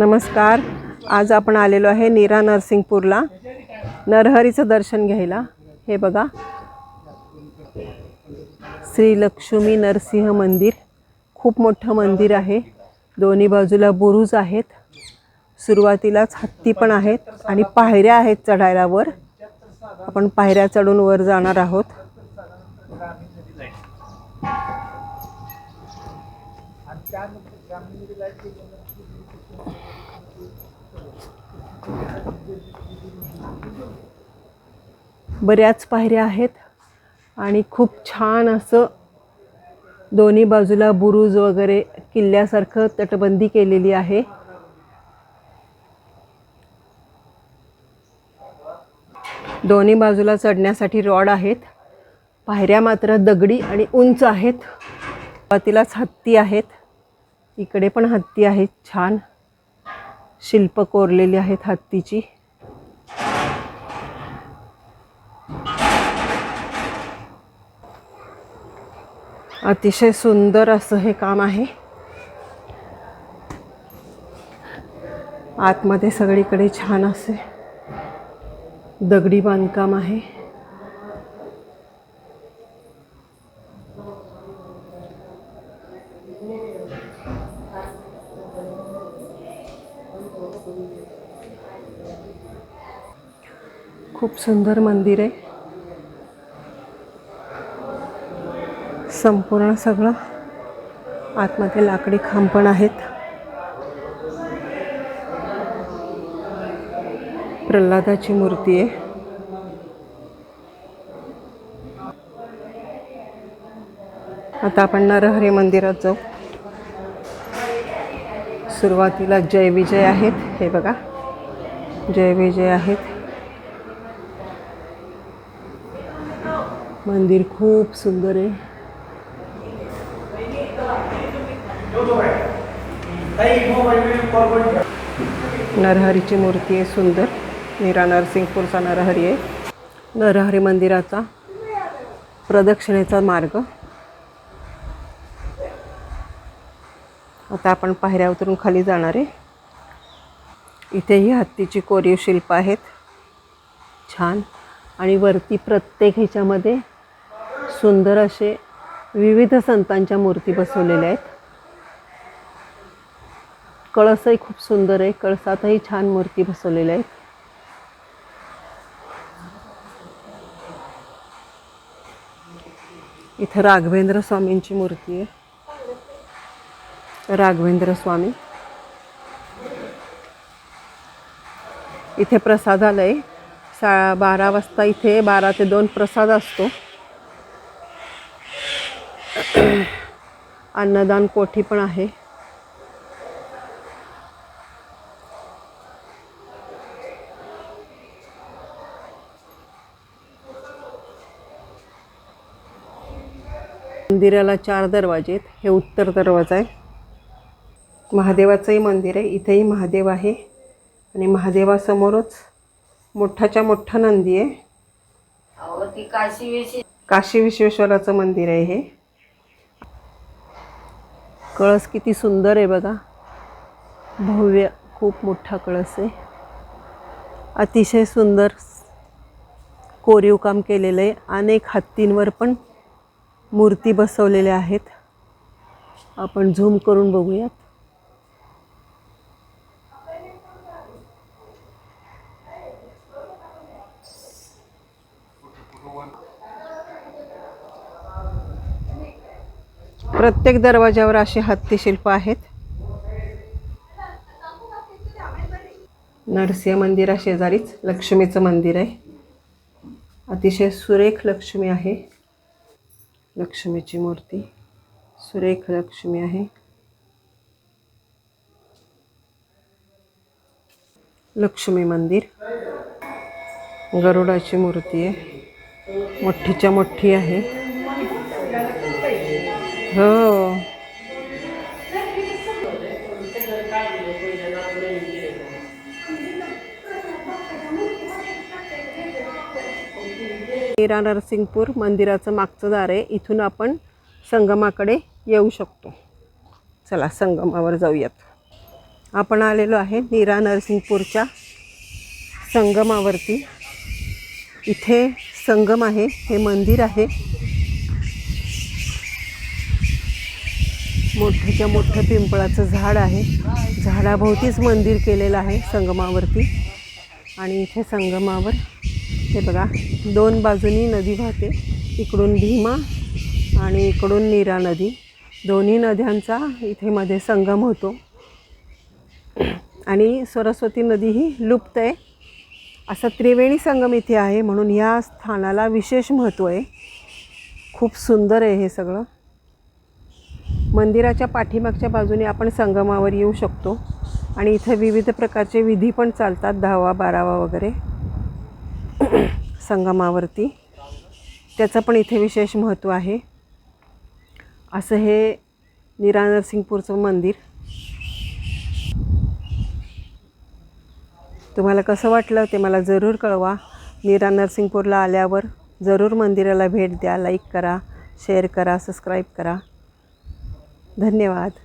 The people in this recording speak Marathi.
नमस्कार. आज आपण आलेलो आहे नीरा नरसिंगपूरला. नरहरीचं दर्शन घ्यायला. हे बघा. श्री लक्ष्मी नरसिंह मंदिर. खूप मोठं मंदिर आहे. दोन्ही बाजूला बुरुज आहेत. सुरुवातीलाच हत्ती पण आहेत आणि पायऱ्या आहेत चढायला वर. आपण पायऱ्या चढून वर जाणार आहोत. बऱ्याच पायऱ्या आहेत आणि खूप छान असं दोन्ही बाजूला बुरुज वगैरे किल्ल्यासारखं तटबंदी केलेली आहे. दोन्ही बाजूला चढण्यासाठी रॉड आहेत. पायऱ्या मात्र दगडी आणि उंच आहेत. सुरुवातीलाच हत्ती आहेत. इकडे पण हत्ती आहेत छान. शिल्प कोरलेली आहेत हत्तीची. अतिशय सुंदर असं हे काम आहे. आतमध्ये सगळीकडे छान असे दगडी बांधकाम आहे. खूप सुंदर मंदिर आहे. संपूर्ण सगळं आतमध्ये लाकडी खांब पण आहेत. प्रल्हादाची मूर्ती आहे. आता आपण नरहरी मंदिरात जाऊ. सुरुवातीला जय विजय आहेत. हे बघा. जय विजय आहेत. मंदिर खूप सुंदर आहे. नरहरीची मूर्ती आहे सुंदर. मीरा नरसिंगपूरचा नरहरी आहे. नरहरी मंदिराचा प्रदक्षिणेचा मार्ग. आता आपण पायऱ्या उतरून खाली जाणार आहे. इथेही हत्तीची कोरीव शिल्प आहेत. छान. आणि वरती प्रत्येक ह्याच्यामध्ये सुंदर असे विविध संतांच्या मूर्ती बसवलेल्या आहेत. कळसही खूप सुंदर आहे. कळसातही छान मूर्ती बसवलेल्या आहेत. इथं राघवेंद्र स्वामींची मूर्ती आहे. राघवेंद्र स्वामी. इथे प्रसादालय सा बारा वाजता इथे बारा ते दोन प्रसाद असतो. अन्नदान कोठी पण आहे. मंदिराला चार दरवाजे आहेत. हे उत्तर दरवाजा आहे. महादेवाचंही मंदिर आहे. इथेही महादेव आहे. आणि महादेवासमोरच मोठाच्या मोठा नंदी आहे. काशी विश्वेश्वराचं मंदिर आहे हे. कळस किती सुंदर आहे बघा. भव्य खूप मोठा कळस आहे. अतिशय सुंदर कोरीव काम केलेलं आहे. अनेक हत्तींवर पण मूर्ती बसवलेल्या आहेत. आपण झूम करून बघूयात. प्रत्येक दरवाजावर अशी हत्ती शिल्प आहेत. नरसिंह मंदिरा शेजारीच. लक्ष्मीचं मंदिर आहे. अतिशय सुरेख लक्ष्मी आहे. लक्ष्मीची मूर्ती. सुरेख लक्ष्मी आहे. लक्ष्मी मंदिर. गरुडाची मूर्ती आहे. मोठीच्या मोठी आहे. हो. मीरा नरसिंगपूर मंदिराचं मागचं दार आहे. इथून आपण संगमाकडे येऊ शकतो. चला संगमावर जाऊयात. आपण आलेलो आहे मीरा नरसिंगपूरच्या संगमावरती. इथे संगम आहे हे मंदिर आहे. मोठ्याच्या मोठं पिंपळाचं झाड आहे. झाडाभोवतीच मंदिर केलेलं आहे संगमावरती. आणि इथे संगमावर हे बघा दोन बाजूनी नदी वाहते. इकडून भीमा आणि इकडून नीरा नदी. दोन्ही नद्यांचा इथे मध्ये संगम होतो. आणि सरस्वती नदी ही लुप्त आहे. असा त्रिवेणी संगम इथे आहे म्हणून या स्थानाला विशेष महत्त्व आहे. खूप सुंदर आहे हे सगळं. मंदिराच्या पाठीमागच्या बाजूने आपण संगमावर येऊ शकतो. आणि इथं विविध प्रकारचे विधी पण चालतात दहावा बारावा वगैरे. संगमावरती. त्याचं पण इथे विशेष महत्त्व आहे. असं हे निरा नरसिंगपूरचं मंदिर. तुम्हाला कसं वाटलं ते मला जरूर कळवा. निरा नरसिंगपूरला आल्यावर जरूर मंदिराला भेट द्या लाईक करा शेअर करा सबस्क्राईब करा. धन्यवाद.